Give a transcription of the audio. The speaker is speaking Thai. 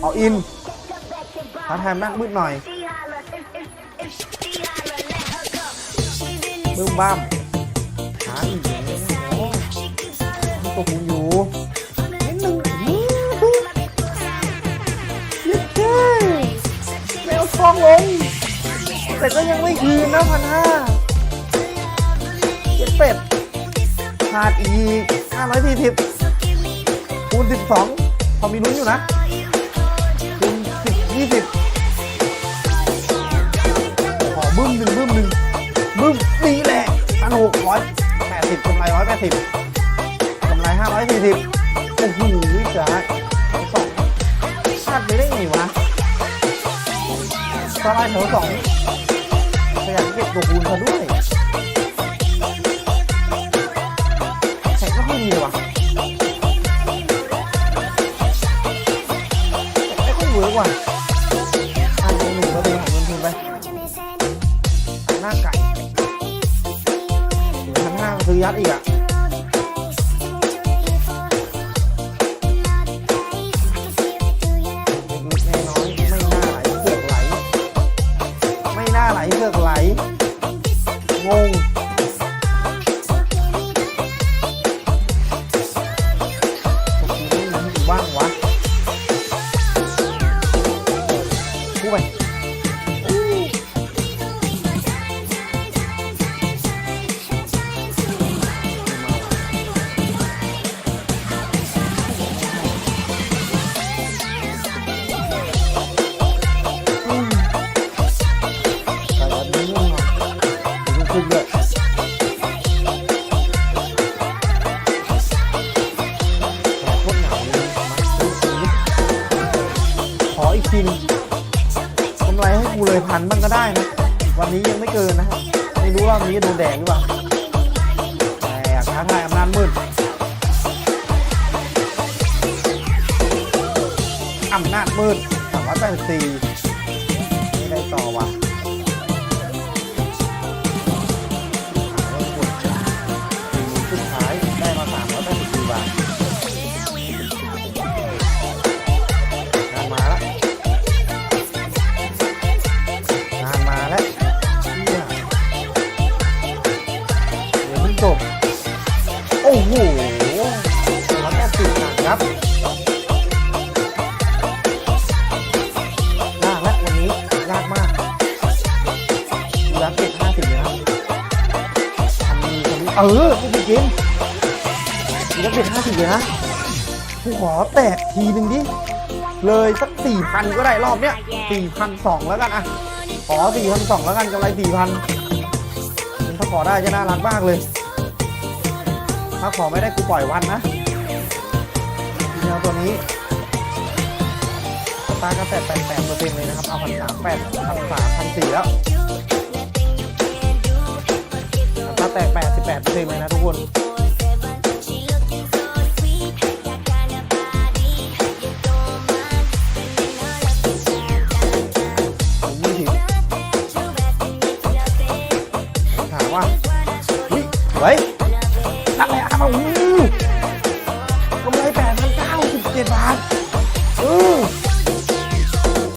เอาอินท้าทายมากมืดหน่อยบึ้มบ้ามหาอีกโอ้มีตัวคูณอยู่นิดนึงยึดเท่แมวทองลงแต่ก็ยังไม่คืนนะพันห้าเจ็ดเป็ดขาดอีกห้าร้อยสี่สิบคูณสิบสองพอมีลุ้นอยู่นะ ยี่สิบขอบึ้มหนึ่งบึ้มหนึ่งบึ้มนี่แหละพันหกร้อยแปดสิบกำไรร้อยแปดสิบกำไรห้าร้อยสี่สิบโอ้โหจ้าสองพลาดไปได้ไงวะสไลด์แถวสองพยายามเก็บตัวคูณมาด้วย ไปหน้าไก่ถึงพันห้าซื้อยัดอีกอะเล็กๆน้อยไม่น่าไหลเสือกไหลไม่น่าไหลเสือกไหล งงตกทีนี่ว่างวะพูดไป ขออีกทีหนึงกำไรให้กูเลยพันบ้างก็ได้นะ วันนี้ยังไม่เกินนะครับไม่รู้ว่าวันนี้โดนแดงหรือเปล่าแต่ท้าทายอำนาจมืดอำนาจมืดสามร้อยแปดสิบสี่ไม่ได้ต่อว่ะ โอ้โหร้อยแปดสิบครับยากและวันนี้ยากมากรักเก็บห้าสิบเลยครับทำดีทำดีเออไม่ผิดจริงรักเก็บห้าสิบเลยนะกูขอแตะทีหนึ่งดิ เลยสักสี่พันก็ได้รอบเนี้ยสี่พันสองแล้วกันอะ ขอสี่พันสองแล้วกันกำไรสี่พันถ้าขอได้จะน่ารักมากเลย ถ้าขอไม่ได้กูปล่อยวันนะทีเดียวตัวนี้สตาร์ก็แปดแปดแปดเปอร์เซ็นต์เลยนะครับ เอาพันสามแปดพันสามพันสี่แล้วสตาร์แตกแปดสิบแปดเปอร์เซ็นต์เลยนะทุกคนผมยี่สิบถามว่าเฮ้ย